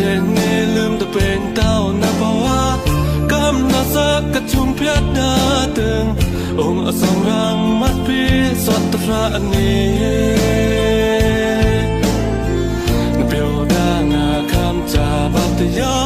เจงเงลืมตะเป็นเต้านาบว่ากำนาซักกระชุมเพยดดาตึงองอสองรังมัดพีสัตระอันนี้นเปียวดางาคำจาบัตยา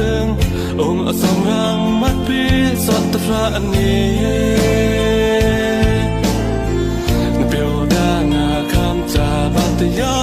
ตึงองอสองรังมัดปีสอดตราอันนี้นเปียวดางาคำจาบัตยา